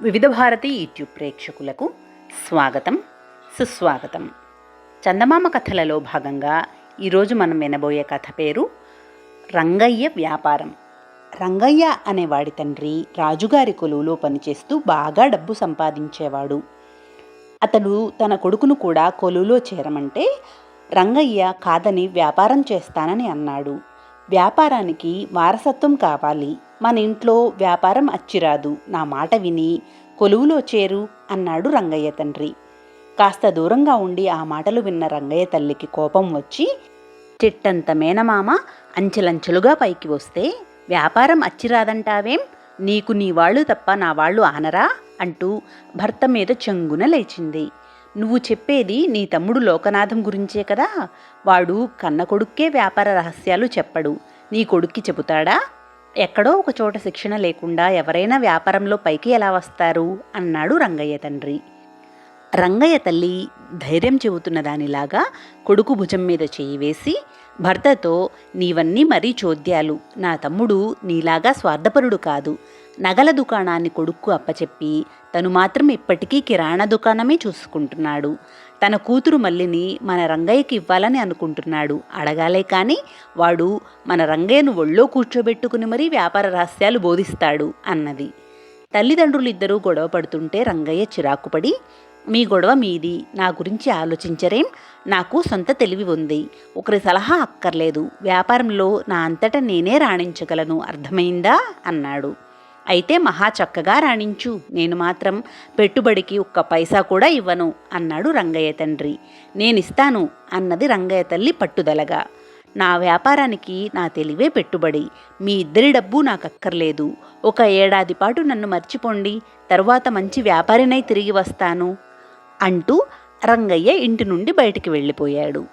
వివిధ భారతి యూట్యూబ్ ప్రేక్షకులకు స్వాగతం సుస్వాగతం. చందమామ కథలలో భాగంగా ఈరోజు మనం వినబోయే కథ పేరు రంగయ్య వ్యాపారం. రంగయ్య అనేవాడి తండ్రి రాజుగారి కొలువులో పనిచేస్తూ బాగా డబ్బు సంపాదించేవాడు. అతడు తన కొడుకును కూడా కొలువులో చేరమంటే రంగయ్య కాదని వ్యాపారం చేస్తానని అన్నాడు. వ్యాపారానికి వారసత్వం కావాలి. మన ఇంట్లో వ్యాపారం అచ్చిరాదు. నా మాట విని కొలువులో చేరు అన్నాడు రంగయ్య తండ్రి. కాస్త దూరంగా ఉండి ఆ మాటలు విన్న రంగయ్య తల్లికి కోపం వచ్చి చెట్టంత మేనమామ అంచెలంచెలుగా పైకి వస్తే వ్యాపారం అచ్చిరాదంటావేం? నీకు నీ వాళ్ళు తప్ప నా వాళ్ళు ఆనరా? అంటూ భర్త మీద చెంగున లేచింది. నువ్వు చెప్పేది నీ తమ్ముడు లోకనాథం గురించే కదా? వాడు కన్న కొడుక్కే వ్యాపార రహస్యాలు చెప్పడు. నీ కొడుక్కి చెబుతాడా? ఎక్కడో ఒక చోట శిక్షణ లేకుండా ఎవరైనా వ్యాపారంలో పైకి ఎలా వస్తారు? అన్నాడు రంగయ్య తండ్రి. రంగయ్య తల్లి ధైర్యం చెబుతున్న దానిలాగా కొడుకు భుజం మీద చేయి వేసి భర్తతో నీవన్నీ మరీ చోద్యాలు. నా తమ్ముడు నీలాగా స్వార్థపరుడు కాదు. నగల దుకాణాన్ని కొడుక్కు అప్పచెప్పి తను మాత్రం ఇప్పటికీ కిరాణా దుకాణమే చూసుకుంటున్నాడు. తన కూతురు మల్లిని మన రంగయ్యకి ఇవ్వాలని అనుకుంటున్నాడు. అడగాలే కానీ వాడు మన రంగయ్యను ఒళ్ళో కూర్చోబెట్టుకుని మరీ వ్యాపార రహస్యాలు బోధిస్తాడు అన్నది. తల్లిదండ్రులు ఇద్దరూ గొడవ పడుతుంటే రంగయ్య చిరాకుపడి మీ గొడవ మీది నా గురించి ఆలోచించరేం? నాకు సొంత తెలివి ఉంది. ఒకరి సలహా అక్కర్లేదు. వ్యాపారంలో నా అంతటా నేనే రాణించగలను. అర్థమైందా? అన్నాడు. అయితే మహా చక్కగా రాణించు. నేను మాత్రం పెట్టుబడికి ఒక్క పైసా కూడా ఇవ్వను అన్నాడు రంగయ్య తండ్రి. నేనిస్తాను అన్నది రంగయ్య తల్లి పట్టుదలగా. నా వ్యాపారానికి నా తెలివే పెట్టుబడి. మీ ఇద్దరి డబ్బు నాకు అక్కర్లేదు ఒక ఏడాది పాటు నన్ను మర్చిపోండి. తరువాత మంచి వ్యాపారినై తిరిగి వస్తాను అంటూ రంగయ్య ఇంటి నుండి బయటికి వెళ్ళిపోయాడు.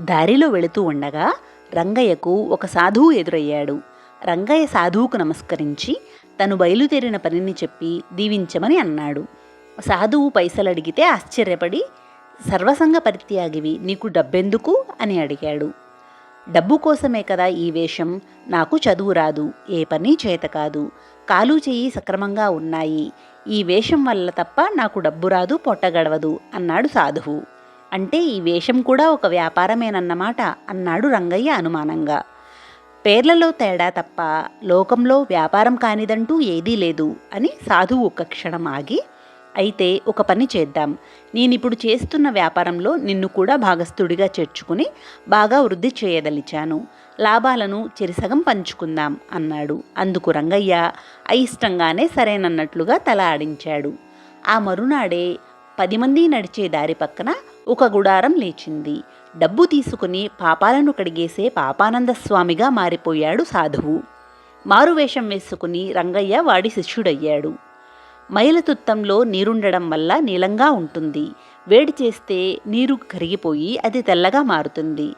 దారిలో వెళుతూ ఉండగా రంగయ్యకు ఒక సాధువు ఎదురయ్యాడు. రంగయ్య సాధువుకు నమస్కరించి తను బయలుదేరిన పనిని చెప్పి దీవించమని అన్నాడు. సాధువు పైసలు అడిగితే ఆశ్చర్యపడి సర్వసంగ పరిత్యాగివి నీకు డబ్బెందుకు? అని అడిగాడు. డబ్బు కోసమే కదా ఈ వేషం నాకు చదువు రాదు ఏ పని చేత కాదు. కాలు చెయ్యి సక్రమంగా ఉన్నాయి ఈ వేషం వల్ల తప్ప నాకు డబ్బు రాదు పొట్టగడవదు అన్నాడు సాధువు. అంటే ఈ వేషం కూడా ఒక వ్యాపారమేనన్నమాట అన్నాడు రంగయ్య అనుమానంగా. పేర్లలో తేడా తప్ప లోకంలో వ్యాపారం కానిదంటూ ఏదీ లేదు అని సాధువు ఒక క్షణం ఆగి అయితే ఒక పని చేద్దాం. నేనిప్పుడు చేస్తున్న వ్యాపారంలో నిన్ను కూడా భాగస్థుడిగా చేర్చుకుని బాగా వృద్ధి చేయదలిచాను. లాభాలను చెరిసగం పంచుకుందాం అన్నాడు. అందుకు రంగయ్య అయిష్టంగానే సరేనన్నట్లుగా తల ఆడించాడు. ఆ మరునాడే పది మంది నడిచే దారి పక్కన ఒక గుడారం లేచింది. డబ్బు తీసుకుని పాపాలను కడిగేసే పాపానంద స్వామిగా మారిపోయాడు సాధువు. మారువేషం వేసుకుని రంగయ్య వాడి శిష్యుడయ్యాడు. మైలతుత్తంలో నీరుండడం వల్ల నీలంగా ఉంటుంది. వేడి చేస్తే నీరు కరిగిపోయి అది తెల్లగా మారుతుంది.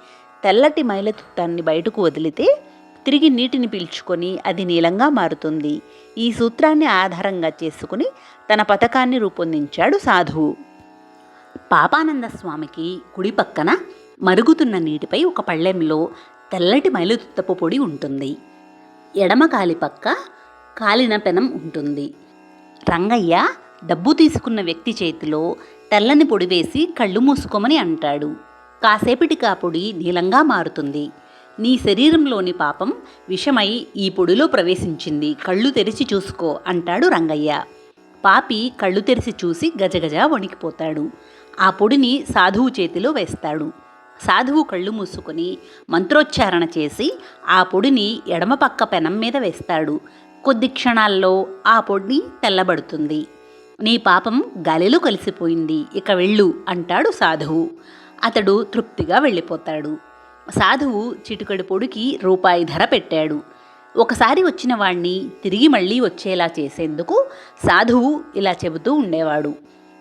తెల్లటి మైలతుత్తాన్ని బయటకు వదిలితే తిరిగి నీటిని పీల్చుకొని అది నీలంగా మారుతుంది. ఈ సూత్రాన్ని ఆధారంగా చేసుకుని తన పథకాన్ని రూపొందించాడు సాధువు. పాపానంద స్వామికి కుడి పక్కన మరుగుతున్న నీటిపై ఒక పళ్ళెంలో తెల్లటి మైలుతుత్తపు పొడి ఉంటుంది. ఎడమ కాలి పక్క కాలిన పెనం ఉంటుంది. రంగయ్య డబ్బు తీసుకున్న వ్యక్తి చేతిలో తెల్లని పొడి వేసి కళ్ళు మూసుకోమని అంటాడు. కాసేపటికి ఆ పొడి నీలంగా మారుతుంది. నీ శరీరంలోని పాపం విషమై ఈ పొడిలో ప్రవేశించింది. కళ్ళు తెరిచి చూసుకో అంటాడు రంగయ్య. పాపి కళ్ళు తెరిచి చూసి గజగజ వణికిపోతాడు. ఆ పొడిని సాధువు చేతిలో వేస్తాడు. సాధువు కళ్ళు మూసుకొని మంత్రోచ్చారణ చేసి ఆ పొడిని ఎడమ పక్క పెనం మీద వేస్తాడు. కొద్ది క్షణాల్లో ఆ పొడిని తెల్లబడుతుంది. నీ పాపం గాలిలో కలిసిపోయింది ఇక వెళ్ళు అంటాడు సాధువు. అతడు తృప్తిగా వెళ్ళిపోతాడు. సాధువు చిటికడి పొడికి రూపాయి ధర పెట్టాడు. ఒకసారి వచ్చిన వాణ్ణి తిరిగి మళ్ళీ వచ్చేలా చేసేందుకు సాధువు ఇలా చెబుతూ ఉండేవాడు.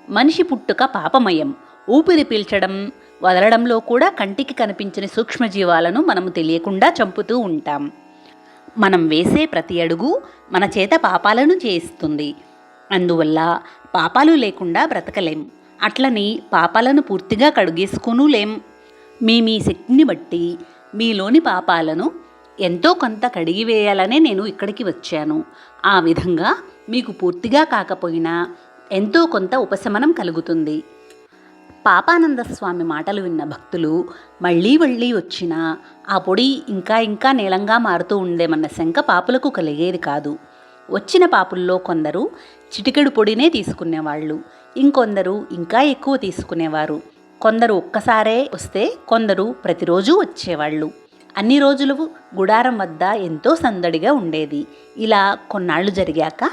మనిషి పుట్టుక పాపమయం. ఊపిరి పీల్చడం వదలడంలో కూడా కంటికి కనిపించని సూక్ష్మజీవాలను మనము తెలియకుండా చంపుతూ ఉంటాం. మనం వేసే ప్రతి అడుగు మన చేత పాపాలను చేయిస్తుంది. అందువల్ల పాపాలు లేకుండా బ్రతకలేం. అట్లని పాపాలను పూర్తిగా కడుగేసుకోనూ లేం. మీ మీ శక్తిని బట్టి మీలోని పాపాలను ఎంతో కొంత కడిగివేయాలనే నేను ఇక్కడికి వచ్చాను. ఆ విధంగా మీకు పూర్తిగా కాకపోయినా ఎంతో కొంత ఉపశమనం కలుగుతుంది. పాపానంద స్వామి మాటలు విన్న భక్తులు మళ్ళీ మళ్ళీ వచ్చినా ఆ పొడి ఇంకా ఇంకా నీలంగా మారుతూ ఉండేమన్న శంక పాపులకు కలిగేది కాదు. వచ్చిన పాపుల్లో కొందరు చిటికెడు పొడినే తీసుకునేవాళ్ళు ఇంకొందరు ఇంకా ఎక్కువ తీసుకునేవారు. కొందరు ఒక్కసారే వస్తే కొందరు ప్రతిరోజు వచ్చేవాళ్ళు. అన్ని రోజులు గుడారం వద్ద ఎంతో సందడిగా ఉండేది. ఇలా కొన్నాళ్ళు జరిగాక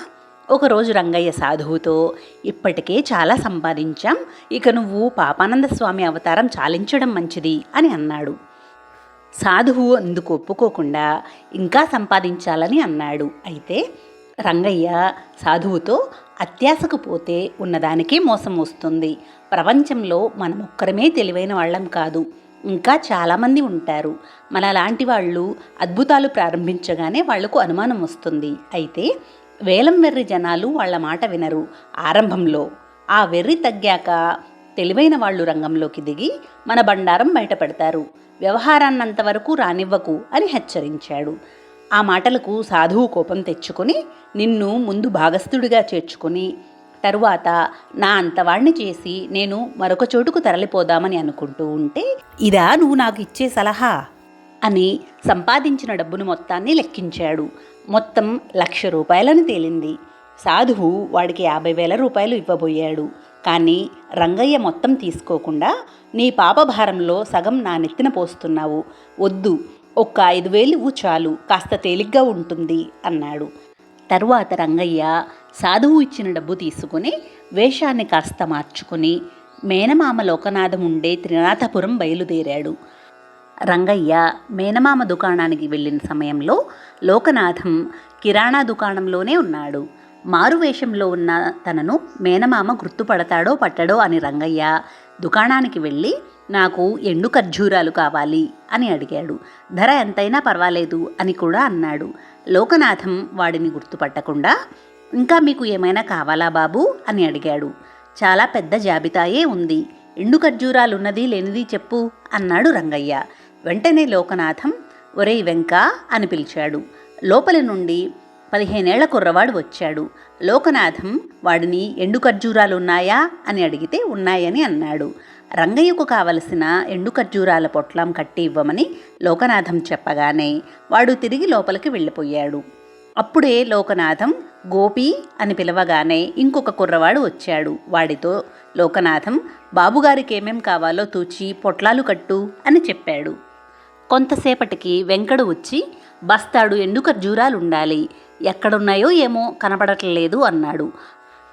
ఒకరోజు రంగయ్య సాధువుతో ఇప్పటికే చాలా సంపాదించాం ఇక నువ్వు పాపానంద స్వామి అవతారం చాలించడం మంచిది అని అన్నాడు. సాధువు అందుకు ఒప్పుకోకుండా ఇంకా సంపాదించాలని అన్నాడు. అయితే రంగయ్య సాధువుతో అత్యాశకు పోతే ఉన్నదానికే మోసం వస్తుంది. ప్రపంచంలో మనం ఒక్కరమే తెలివైన వాళ్ళం కాదు. ఇంకా చాలామంది ఉంటారు. మన లాంటి వాళ్ళు అద్భుతాలు ప్రారంభించగానే వాళ్ళకు అనుమానం వస్తుంది. అయితే వేలం వెర్రి జనాలు వాళ్ళ మాట వినరు. ఆరంభంలో ఆ వెర్రి తగ్గాక తెలివైన వాళ్ళు రంగంలోకి దిగి మన బండారం బయటపెడతారు. వ్యవహారాన్నంతవరకు రానివ్వకు అని హెచ్చరించాడు. ఆ మాటలకు సాధువు కోపం తెచ్చుకొని నిన్ను ముందు భాగస్థుడిగా చేర్చుకొని తరువాత నా అంతవాణ్ణి చేసి నేను మరొక చోటుకు తరలిపోదామని అనుకుంటూ ఉంటే ఇదా నువ్వు నాకు ఇచ్చే సలహా? అని సంపాదించిన డబ్బును మొత్తాన్ని లెక్కించాడు. మొత్తం లక్ష రూపాయలని తేలింది. సాధువు వాడికి యాభై వేల రూపాయలు ఇవ్వబోయాడు. కానీ రంగయ్య మొత్తం తీసుకోకుండా నీ పాపభారంలో సగం నా నెత్తిన పోస్తున్నావు. వద్దు. ఒక్క ఐదు వేలు చాలు. కాస్త తేలిగ్గా ఉంటుంది అన్నాడు. తరువాత రంగయ్య సాధువు ఇచ్చిన డబ్బు తీసుకుని వేషాన్ని కాస్త మార్చుకుని మేనమామ లోకనాథం ఉండే త్రినాథపురం బయలుదేరాడు. రంగయ్య మేనమామ దుకాణానికి వెళ్ళిన సమయంలో లోకనాథం కిరాణా దుకాణంలోనే ఉన్నాడు. మారువేషంలో ఉన్న తనను మేనమామ గుర్తుపడతాడో పట్టడో అని రంగయ్య దుకాణానికి వెళ్ళి నాకు ఎండు ఖర్జూరాలు కావాలి అని అడిగాడు. ధర ఎంతైనా పర్వాలేదు అని కూడా అన్నాడు. లోకనాథం వాడిని గుర్తుపట్టకుండా ఇంకా మీకు ఏమైనా కావాలా బాబు అని అడిగాడు. చాలా పెద్ద జాబితాయే ఉంది. ఎండు ఖర్జూరాలున్నది లేనిది చెప్పు అన్నాడు రంగయ్య. వెంటనే లోకనాథం ఒరేయ్ వెంక అని పిలిచాడు. లోపలి నుండి పదిహేనేళ్ళ కుర్రవాడు వచ్చాడు. లోకనాథం వాడిని ఎండు ఖర్జూరాలున్నాయా అని అడిగితే ఉన్నాయని అన్నాడు. రంగయ్యకు కావలసిన ఎండు ఖర్జూరాల పొట్లం కట్టి ఇవ్వమని లోకనాథం చెప్పగానే వాడు తిరిగి లోపలికి వెళ్ళిపోయాడు. అప్పుడే లోకనాథం గోపి అని పిలవగానే ఇంకొక కుర్రవాడు వచ్చాడు. వాడితో లోకనాథం బాబుగారికి ఏమేం కావాలో తూచి పొట్లాలు కట్టు అని చెప్పాడు. కొంతసేపటికి వెంకడు వచ్చి బస్తాడు ఎండు ఖర్జూరాలు ఉండాలి ఎక్కడున్నాయో ఏమో కనపడట్లేదు అన్నాడు.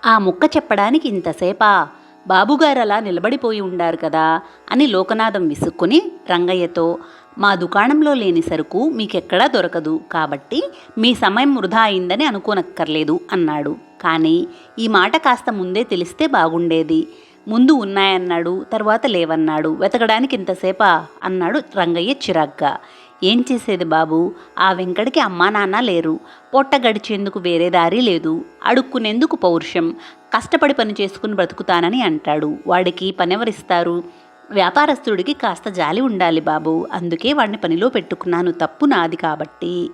ఆ ముక్క చెప్పడానికి ఇంతసేపా? బాబుగారు అలా నిలబడిపోయి ఉండారు కదా అని లోకనాథం విసుక్కుని రంగయ్యతో మా దుకాణంలో లేని సరుకు మీకెక్కడా దొరకదు కాబట్టి మీ సమయం వృధా అయిందని అనుకోనక్కర్లేదు అన్నాడు. కానీ ఈ మాట కాస్త ముందే తెలిస్తే బాగుండేది. ముందు ఉన్నాయన్నాడు తర్వాత లేవన్నాడు. వెతకడానికి ఇంతసేపా? అన్నాడు రంగయ్య చిరాగ్గా. ఏం చేసేది బాబు? ఆ వెంకడికి అమ్మా నాన్న లేరు. పొట్ట గడిచేందుకు వేరే దారి లేదు. అడుక్కునేందుకు పౌరుషం. కష్టపడి పని చేసుకుని బ్రతుకుతానని అంటాడు. వాడికి పనెవరిస్తారు? వ్యాపారస్తుడికి కాస్త జాలి ఉండాలి బాబు. అందుకే వాడిని పనిలో పెట్టుకున్నాను. తప్పు నాది కాబట్టి.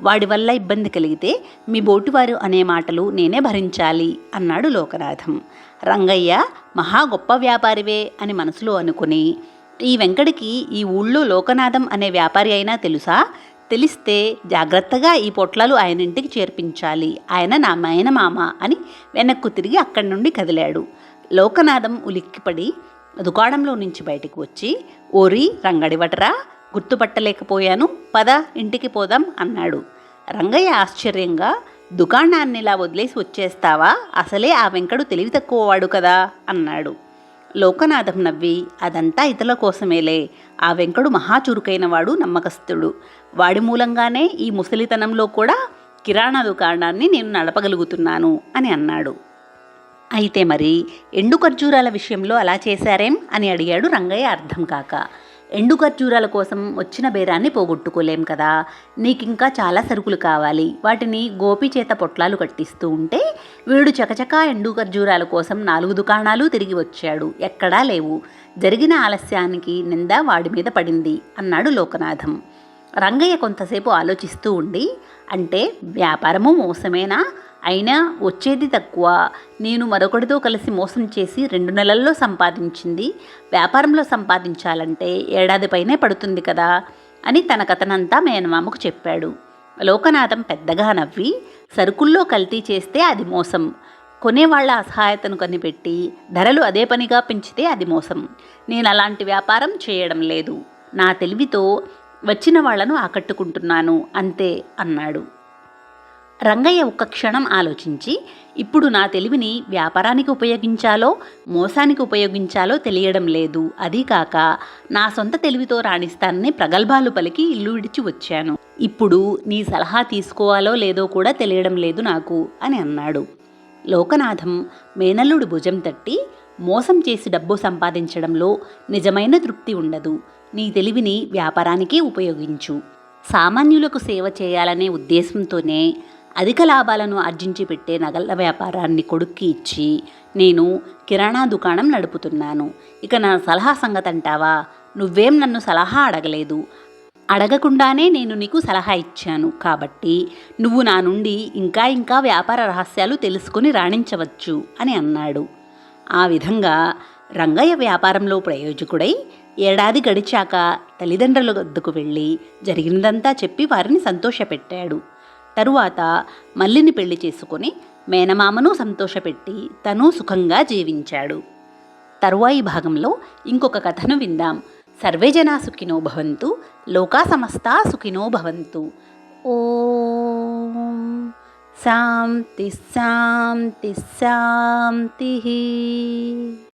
వాడి వల్ల ఇబ్బంది కలిగితే మీ బోటివారు అనే మాటలు నేనే భరించాలి అన్నాడు లోకనాథం. రంగయ్య మహా గొప్ప వ్యాపారివే అని మనసులో అనుకుని ఈ వెంకడికి ఈ ఊళ్ళో లోకనాథం అనే వ్యాపారి అయినా తెలుసా? తెలిస్తే జాగ్రత్తగా ఈ పొట్లాలు ఆయన ఇంటికి చేర్పించాలి. ఆయన నా మామ అని వెనక్కు తిరిగి అక్కడి నుండి కదిలాడు. లోకనాథం ఉలిక్కిపడి దుకాణంలో నుంచి బయటికి వచ్చి ఓరి రంగడివటరా గుర్తుపట్టలేకపోయాను పద ఇంటికి పోదాం అన్నాడు. రంగయ్య ఆశ్చర్యంగా దుకాణాన్ని ఇలా వదిలేసి వచ్చేస్తావా? అసలే ఆ వెంకడు తెలివి తక్కువవాడు కదా అన్నాడు. లోకనాథం నవ్వి అదంతా ఇతరుల కోసమేలే. ఆ వెంకడు మహాచురుకైన వాడు నమ్మకస్తుడు. వాడి మూలంగానే ఈ ముసలితనంలో కూడా కిరాణా దుకాణాన్ని నేను నడపగలుగుతున్నాను అని అన్నాడు. అయితే మరి ఎండు ఖర్జూరాల విషయంలో అలా చేశారేం? అని అడిగాడు రంగయ్య అర్థం కాక. ఎండు ఖర్జూరాల కోసం వచ్చిన బేరాన్ని పోగొట్టుకోలేం కదా. నీకింకా చాలా సరుకులు కావాలి. వాటిని గోపి చేత పొట్లాలు కట్టిస్తూ ఉంటే వీడు చకచకా ఎండు ఖర్జూరాల కోసం నాలుగు దుకాణాలు తిరిగి వచ్చాడు. ఎక్కడా లేవు. జరిగిన ఆలస్యానికి నింద వాడి మీద పడింది అన్నాడు లోకనాథం. రంగయ్య కొంతసేపు ఆలోచిస్తూ ఉండి అంటే వ్యాపారము మోసమేనా? అయినా వచ్చేది తక్కువ. నేను మరొకటితో కలిసి మోసం చేసి రెండు నెలల్లో సంపాదించింది. వ్యాపారంలో సంపాదించాలంటే ఏడాది పైనే పడుతుంది కదా అని తన కథనంతా మేనమామకు చెప్పాడు. లోకనాథం పెద్దగా నవ్వి సరుకుల్లో కల్తీ చేస్తే అది మోసం. కొనేవాళ్ళ అసహాయతను కనిపెట్టి ధరలు అదే పనిగా పెంచితే అది మోసం. నేను అలాంటి వ్యాపారం చేయడం లేదు. నా తెలివితో వచ్చిన వాళ్ళను ఆకట్టుకుంటున్నాను అంతే అన్నాడు. రంగయ్య ఒక్క క్షణం ఆలోచించి ఇప్పుడు నా తెలివిని వ్యాపారానికి ఉపయోగించాలో మోసానికి ఉపయోగించాలో తెలియడం లేదు. అదీ కాక నా సొంత తెలివితో రాణిస్తానని ప్రగల్భాలు పలికి ఇల్లు విడిచి వచ్చాను. ఇప్పుడు నీ సలహా తీసుకోవాలో లేదో కూడా తెలియడం లేదు నాకు అని అన్నాడు. లోకనాథం మేనల్లుడు భుజం తట్టి మోసం చేసి డబ్బు సంపాదించడంలో నిజమైన తృప్తి ఉండదు. నీ తెలివిని వ్యాపారానికి ఉపయోగించు. సామాన్యులకు సేవ చేయాలనే ఉద్దేశంతోనే అధిక లాభాలను ఆర్జించి పెట్టే నగల వ్యాపారాన్ని కొడుక్కి ఇచ్చి నేను కిరాణా దుకాణం నడుపుతున్నాను. ఇక నా సలహా సంగతి అంటావా? నువ్వేం నన్ను సలహా అడగలేదు. అడగకుండానే నేను నీకు సలహా ఇచ్చాను. కాబట్టి నువ్వు నా నుండి ఇంకా ఇంకా వ్యాపార రహస్యాలు తెలుసుకుని రాణించవచ్చు అని అన్నాడు. ఆ విధంగా రంగయ్య వ్యాపారంలో ప్రయోజకుడై ఏడాది గడిచాక తల్లిదండ్రుల వద్దకు వెళ్ళి జరిగినదంతా చెప్పి వారిని సంతోషపెట్టాడు. తరువాత మల్లిని పెళ్ళి చేసుకొని మేనమామను సంతోషపెట్టి తను సుఖంగా జీవించాడు. తరువాయి భాగంలో ఇంకొక కథను విందాం. సర్వేజనా సుఖినో భవంతు లోకా సమస్తా సుఖినో భవంతు. ఓం శాంతి శాంతి శాంతి.